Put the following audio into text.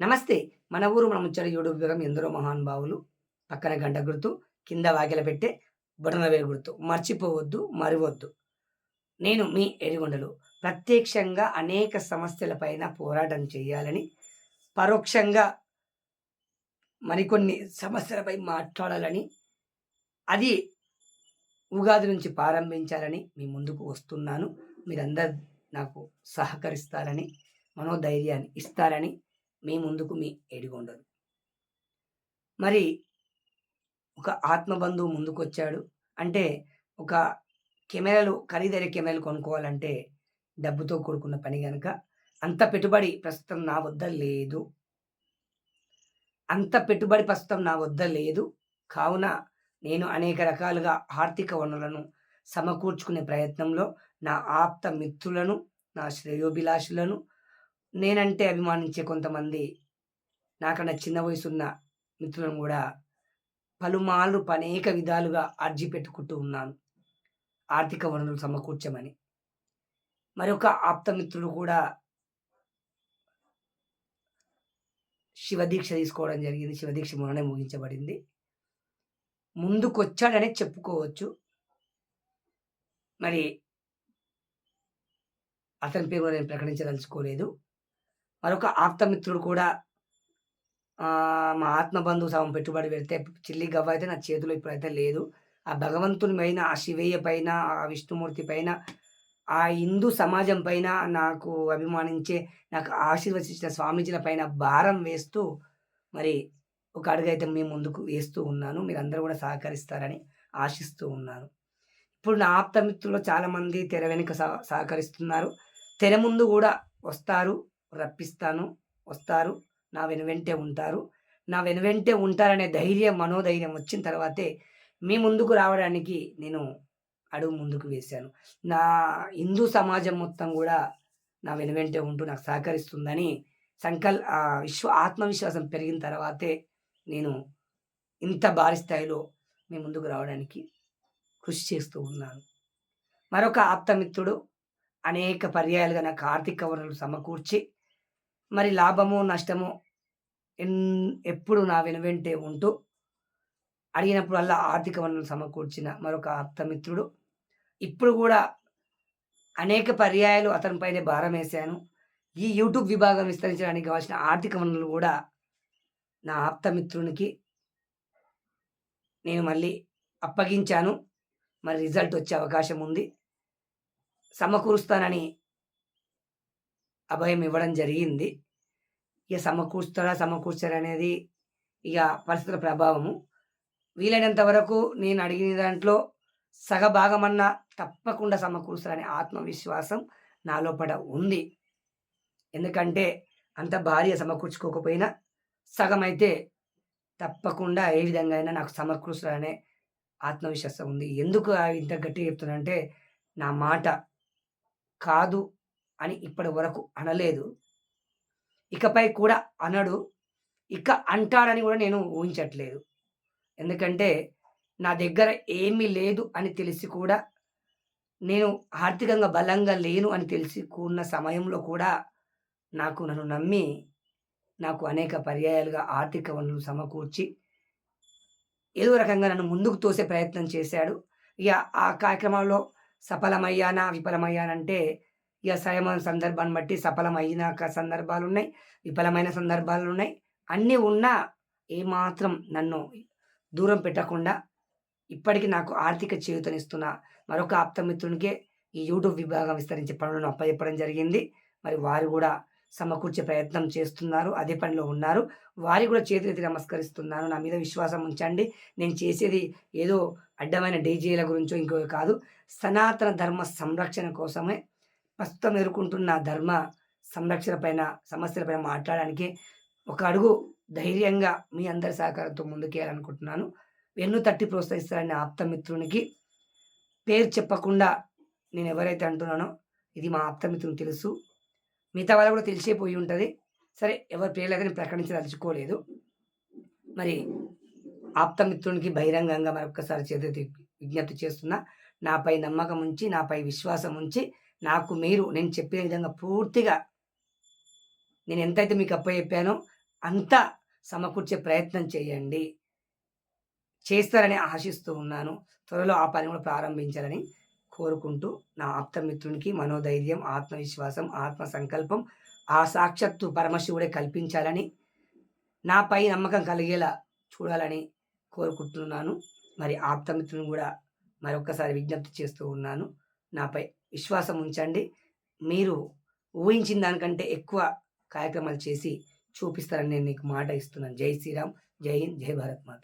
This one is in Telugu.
నమస్తే. మన ఊరు మన ముచ్చట యూట్యూబ్ విభాగం ఎందరో మహానుభావులు. పక్కన గంట గుర్తు కింద వాకిల పెట్టే బొటన గుర్తు. మర్చిపోవద్దు మరివద్దు. నేను మీ ఎరిగొండలు ప్రత్యక్షంగా అనేక సమస్యలపైన పోరాటం చేయాలని పరోక్షంగా మరికొన్ని సమస్యలపై మాట్లాడాలని అది ఉగాది నుంచి ప్రారంభించాలని మీ ముందుకు వస్తున్నాను. మీరందరు నాకు సహకరిస్తారని మనోధైర్యాన్ని ఇస్తారని మీ ముందుకు మీ ఎడిగొండదు మరి ఒక ఆత్మబంధువు ముందుకొచ్చాడు అంటే ఒక కెమెరాలు ఖరీదైన కెమెరాలు కొనుక్కోవాలంటే డబ్బుతో కూడుకున్న పని కనుక అంత పెట్టుబడి ప్రస్తుతం నా వద్ద లేదు. అంత పెట్టుబడి ప్రస్తుతం నా వద్ద లేదు. కావున నేను అనేక రకాలుగా ఆర్థిక వనరులను సమకూర్చుకునే ప్రయత్నంలో నా ఆప్త మిత్రులను నా శ్రేయోభిలాషులను నేనంటే అభిమానించే కొంతమంది నాకన్నా చిన్న వయసున్న మిత్రులను కూడా పలుమార్లు అనేక విధాలుగా అర్జీ పెట్టుకుంటూ ఉన్నాను. ఆర్థిక వనరులు సమకూర్చమని. మరొక ఆప్తమిత్రుడు కూడా శివదీక్ష తీసుకోవడం జరిగింది. శివదీక్ష మొన్ననే ముగించబడింది. ముందుకొచ్చాడనే చెప్పుకోవచ్చు. మరి అతని పేరు నేను ప్రకటించదలుచుకోలేదు. మరొక ఆప్తమిత్రుడు కూడా మా ఆత్మబంధువు సగం పెట్టుబడి పెడితే చిల్లి గవ్వ అయితే నా చేతిలో ఇప్పుడైతే లేదు. ఆ భగవంతుని పైన ఆ శివయ్య పైన ఆ విష్ణుమూర్తి పైన ఆ హిందూ సమాజం పైన నాకు అభిమానించే నాకు ఆశీర్వదించిన స్వామీజీల పైన భారం వేస్తూ మరి ఒక అడుగైతే మేము ముందుకు వేస్తూ ఉన్నాను. మీరందరూ కూడా సహకరిస్తారని ఆశిస్తూ ఉన్నాను. ఇప్పుడు నా ఆప్తమిత్రులు చాలామంది తెర వెనుక సహ- సహకరిస్తున్నారు. తెర ముందు కూడా వస్తారు. రప్పిస్తాను వస్తారు. నా వెనువెంటే ఉంటారు. నా వెనువెంటే ఉంటారనే ధైర్యం మనోధైర్యం వచ్చిన తర్వాతే మీ ముందుకు రావడానికి నేను అడుగు ముందుకు వేశాను. నా హిందూ సమాజం మొత్తం కూడా నా వెనువెంటే ఉంటూ నాకు సహకరిస్తుందని సంకల్ విశ్వ ఆత్మవిశ్వాసం పెరిగిన తర్వాతే నేను ఇంత భారీ స్థాయిలో మీ ముందుకు రావడానికి కృషి చేస్తూ ఉన్నాను. మరొక ఆప్తమిత్రుడు అనేక పర్యాయాలుగా నాకు ఆర్థిక వనరులు సమకూర్చి మరి లాభము నష్టము ఎన్ ఎప్పుడు నా వెనువెంటే ఉంటూ అడిగినప్పుడల్లా ఆర్థిక వనరులు సమకూర్చిన మరొక ఆప్తమిత్రుడు. ఇప్పుడు కూడా అనేక పర్యాయాలు అతనిపైనే భారం వేశాను. ఈ యూట్యూబ్ విభాగం విస్తరించడానికి కావాల్సిన ఆర్థిక వనరులు కూడా నా ఆప్తమిత్రునికి నేను మళ్ళీ అప్పగించాను. మరి రిజల్ట్ వచ్చే అవకాశం ఉంది. సమకూరుస్తానని అభయం ఇవ్వడం జరిగింది. ఇక సమకూర్చుతారా సమకూర్చారా అనేది ఇక పరిస్థితుల ప్రభావము. వీలైనంత వరకు నేను అడిగిన దాంట్లో సగభాగమన్నా తప్పకుండా సమకూరుస్తారనే ఆత్మవిశ్వాసం నాలోపడ ఉంది. ఎందుకంటే అంత భార్య సమకూర్చుకోకపోయినా సగం అయితే తప్పకుండా ఏ విధంగా అయినా నాకు సమకూరుస్తారనే ఆత్మవిశ్వాసం ఉంది. ఎందుకు ఇంత గట్టిగా చెప్తున్నానంటే నా మాట కాదు అని ఇప్పటి వరకు అనలేదు. ఇకపై కూడా అనడు. ఇక అంటాడని కూడా నేను ఊహించట్లేదు. ఎందుకంటే నా దగ్గర ఏమీ లేదు అని తెలిసి కూడా నేను ఆర్థికంగా బలంగా లేను అని తెలిసి కూడిన సమయంలో కూడా నాకు నన్ను నమ్మి నాకు అనేక పర్యాయాలుగా ఆర్థిక వనరులు సమకూర్చి ఏదో రకంగా నన్ను ముందుకు తోసే ప్రయత్నం చేశాడు. ఇక ఆ కార్యక్రమంలో సఫలమయ్యానా విఫలమయ్యానంటే వ్యవసాయమైన సందర్భాన్ని బట్టి సఫలమైన సందర్భాలు ఉన్నాయి విఫలమైన సందర్భాలు ఉన్నాయి అన్నీ ఉన్నా ఏమాత్రం నన్ను దూరం పెట్టకుండా ఇప్పటికీ నాకు ఆర్థిక చేయూతనిస్తున్న మరొక ఆప్తమిత్రునికే ఈ యూట్యూబ్ విభాగం విస్తరించే పనులను అప్పచెప్పడం జరిగింది. మరి వారు కూడా సమకూర్చే ప్రయత్నం చేస్తున్నారు అదే పనిలో ఉన్నారు. వారి కూడా చేతులెత్తి నమస్కరిస్తున్నాను. నా మీద విశ్వాసం ఉంచండి. నేను చేసేది ఏదో అడ్డమైన డీజేల గురించో ఇంకో కాదు. సనాతన ధర్మ సంరక్షణ కోసమే ప్రస్తుతం ఎదుర్కొంటున్న ధర్మ సంరక్షణ పైన సమస్యలపైన మాట్లాడడానికి ఒక అడుగు ధైర్యంగా మీ అందరి సహకారంతో ముందుకేయాలనుకుంటున్నాను. వెన్ను తట్టి ప్రోత్సహిస్తారని ఆప్తమిత్రునికి పేరు చెప్పకుండా నేను ఎవరైతే అంటున్నానో ఇది మా ఆప్తమిత్రుని తెలుసు. మిగతా వాళ్ళు కూడా తెలిసే పోయి ఉంటుంది. సరే ఎవరి పేర్లు అయితే నేను ప్రకటించదలుచుకోలేదు. మరి ఆప్తమిత్రునికి బహిరంగంగా మరొకసారి చేతి విజ్ఞప్తి చేస్తున్నా నాపై నమ్మకం ఉంచి నాపై విశ్వాసం ఉంచి నాకు మీరు నేను చెప్పిన విధంగా పూర్తిగా నేను ఎంతైతే మీకు అప్పచెప్పానో అంతా సమకూర్చే ప్రయత్నం చేయండి. చేస్తారని ఆశిస్తూ ఉన్నాను. త్వరలో ఆ పని కూడా ప్రారంభించాలని కోరుకుంటూ, నా ఆప్తమిత్రునికి మనోధైర్యం, ఆత్మవిశ్వాసం, ఆత్మ సంకల్పం ఆ సాక్షాత్తు పరమశివుడే కల్పించాలని, నాపై నమ్మకం కలిగేలా చూడాలని కోరుకుంటున్నాను. మరి ఆప్తమిత్రుని కూడా మరొక్కసారి విజ్ఞప్తి చేస్తూ ఉన్నాను. నాపై విశ్వాసం ఉంచండి. మీరు ఊహించిన దానికంటే ఎక్కువ కార్యక్రమాలు చేసి చూపిస్తారని నేను నీకు మాట ఇస్తున్నాను. జై శ్రీరామ్. జై హింద్. జై భారత్ మాత.